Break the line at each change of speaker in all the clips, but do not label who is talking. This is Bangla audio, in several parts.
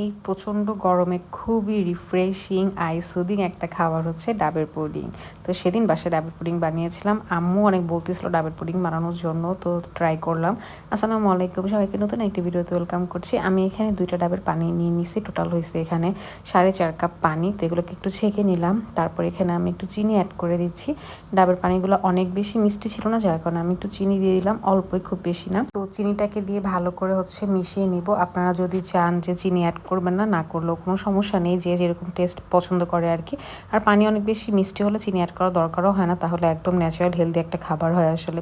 এই প্রচণ্ড গরমে খুবই রিফ্রেশিং আইসুদিং একটা খাবার হচ্ছে ডাবের পুডিং। তো সেদিন বাসায় ডাবের পুডিং বানিয়েছিলাম। আম্মু অনেক বলতেছিল ডাবের পুডিং বানানোর জন্য, তো ট্রাই করলাম। আসসালামু আলাইকুম, সবাইকে নতুন একটি ভিডিওতে ওয়েলকাম করছি। আমি এখানে দুইটা ডাবের পানি নিয়ে নিছি টোটাল হয়েছে এখানে সাড়ে চার কাপ পানি। তো এগুলোকে একটু ছেঁকে নিলাম। তারপর এখানে আমি একটু চিনি অ্যাড করে দিচ্ছি। ডাবের পানিগুলো অনেক বেশি মিষ্টি ছিল না, যার কারণে আমি একটু চিনি দিয়ে দিলাম, অল্পই খুব বেশি না। তো চিনিটাকে দিয়ে ভালো করে হচ্ছে মিশিয়ে নিব। আপনারা যদি চান যে চিনি অ্যাড করবেন না না করলেও কোনো সমস্যা নেই। যে যেরকম টেস্ট পছন্দ করে আর কি আর পানি অনেক বেশি মিষ্টি হলে চিনি অ্যাড করার দরকারও হয় না, তাহলে একদম ন্যাচারাল হেলদি একটা খাবার হয় আসলে।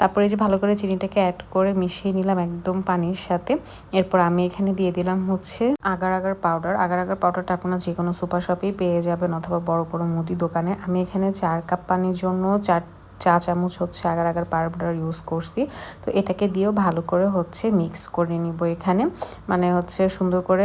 তারপরে যে ভালো করে চিনিটাকে অ্যাড করে মিশিয়ে নিলাম একদম পানির সাথে। এরপর আমি এখানে দিয়ে দিলাম হচ্ছে agar agar powder agar agar পাউডারটা আপনারা যে কোনো সুপার শপেই পেয়ে যাবেন অথবা বড় বড় মুদি দোকানে। আমি এখানে চার কাপ পানির জন্য চার চা চামচ হচ্ছে আগার আগার পাউডার ইউজ করছি। তো এটাকে দিয়েও ভালো করে হচ্ছে মিক্স করে নিব এখানে। মানে হচ্ছে সুন্দর করে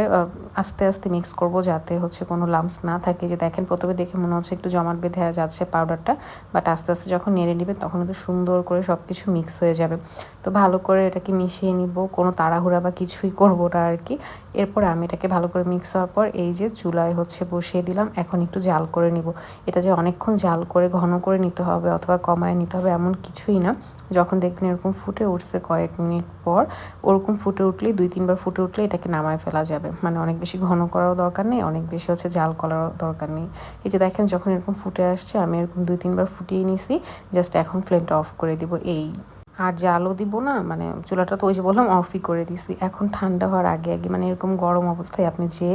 আস্তে আস্তে মিক্স করব যাতে হচ্ছে কোনো লামস না থাকে। যে দেখেন, প্রথমে দেখে মনে হচ্ছে একটু জমাট বেঁধে যাচ্ছে পাউডারটা বাট আস্তে আস্তে যখন নেড়ে নেবেন তখন কিন্তু সুন্দর করে সব কিছু মিক্স হয়ে যাবে। তো ভালো করে এটাকে মিশিয়ে নিব, কোনো তাড়াহুড়া বা কিছুই করব না আর কি এরপর আমি এটাকে ভালো করে মিক্স হওয়ার পর এই যে চুলায় হচ্ছে বসিয়ে দিলাম। এখন একটু জাল করে নিব। এটা যে অনেকক্ষণ জাল করে, ঘন করে নিতে হবে অথবা কমা কমায় নিতে হবে এমন কিছুই না। যখন দেখবেন এরকম ফুটে উঠছে কয়েক মিনিট পর, ওরকম ফুটে উঠলেই, দুই, তিনবার ফুটে উঠলে এটাকে নামায় ফেলা যাবে। মানে অনেক বেশি ঘন করারও দরকার নেই, অনেক বেশি হচ্ছে জাল করারও দরকার নেই। এই যে দেখেন যখন এরকম ফুটে আসছে, আমি এরকম দুই, তিনবার ফুটিয়ে নিছি, জাস্ট এখন ফ্লেমটা অফ করে দিব এই আর জালও দিব না মানে চুলাটা তো ওই যে বললাম অফই করে দিছি। এখন ঠান্ডা হওয়ার আগে আগে মানে এরকম গরম অবস্থায় আপনি যে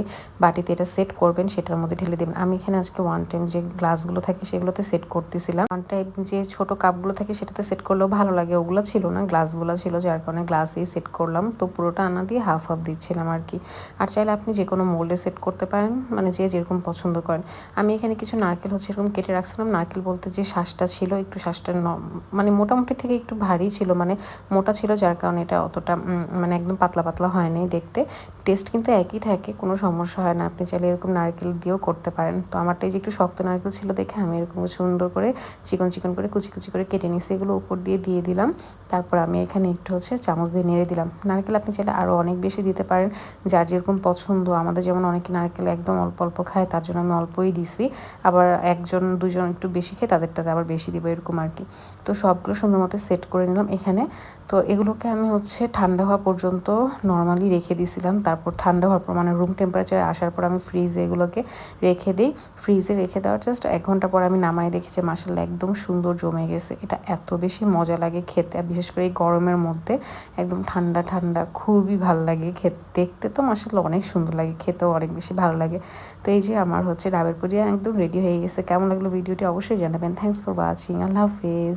বাটিতে এটা সেট করবেন, সেটার মধ্যে ঢেলে দেবেন। আমি এখানে আজকে ওয়ান টাইম যে গ্লাসগুলো থাকে, সেগুলোতে সেট করতেছিলাম। ওয়ান টাইম যে ছোট কাপগুলো থাকে, সেটাতে সেট করলেও ভালো লাগে। ওগুলো ছিল না গ্লাসগুলো ছিল, যার কারণে গ্লাসেই সেট করলাম। তো পুরোটা আনা দিয়ে হাফ হাফ দিচ্ছিলাম আর কি। আর চাইলে আপনি যে কোনো মোল্ডে সেট করতে পারেন মানে যে যেরকম পছন্দ করেন। আমি এখানে কিছু নারকেল হচ্ছে, এরকম কেটে রাখছিলাম। নারকেল বলতে যে শ্বাসটা ছিল, একটু শ্বাসটা মানে মোটামুটি থেকে একটু ভারী ছিল মানে মোটা ছিল, যার কারণে এটা অতটা মানে একদম পাতলা পাতলা হয়নি দেখতে। টেস্ট কিন্তু একই থাকে, কোনো সমস্যা হয় না। আপনি চাইলে এরকম নারকেল দিয়েও করতে পারেন। তো আমারটা এই যে একটু শক্ত নারকেল ছিল দেখে আমি এরকম সুন্দর করে চিকন চিকন করে, কুচি কুচি করে কেটে নিয়েছি এগুলো উপর দিয়ে দিয়ে দিলাম। তারপর আমি এখানে একটু হচ্ছে চামচ দিয়ে নেড়ে দিলাম। নারকেল আপনি চাইলে আরও অনেক বেশি দিতে পারেন, যার যেরকম পছন্দ। আমাদের যেমন অনেকে নারকেল একদম অল্প অল্প খায়, তার জন্য আমি অল্পই দিছি। আবার একজন, দুজন একটু বেশি খায়, তাদেরটাতে আবার বেশি দিব, এরকম আর কি। তো সবগুলো সুন্দর মতো সেট করে নিলাম। এখানে এখানে। তো এগুলোকে আমি হচ্ছে ঠান্ডা হওয়া পর্যন্ত নর্মালি রেখে দিয়েছিলাম। তারপর ঠান্ডা হওয়ার পর মানে রুম টেম্পারেচারে আসার পর আমি ফ্রিজে এগুলোকে রেখে দিই। ফ্রিজে রেখে দেওয়ার জাস্ট এক ঘণ্টা পর আমি নামাই দেখি যে মাসাল্লাহ একদম সুন্দর জমে গেছে। এটা এত বেশি মজা লাগে খেতে আর বিশেষ করে এই গরমের মধ্যে একদম ঠান্ডা ঠান্ডা খুবই ভালো লাগে খেতে, দেখতে তো মাসাল্লাহ অনেক সুন্দর লাগে, খেতেও অনেক বেশি ভালো লাগে। তো এই যে আমার হচ্ছে ডাবের পুরিয়া একদম রেডি হয়ে গেছে। কেমন লাগল ভিডিওটি অবশ্যই জানাবেন। থ্যাংকস ফর ওয়াচিং আল্লাহ হাফিজ।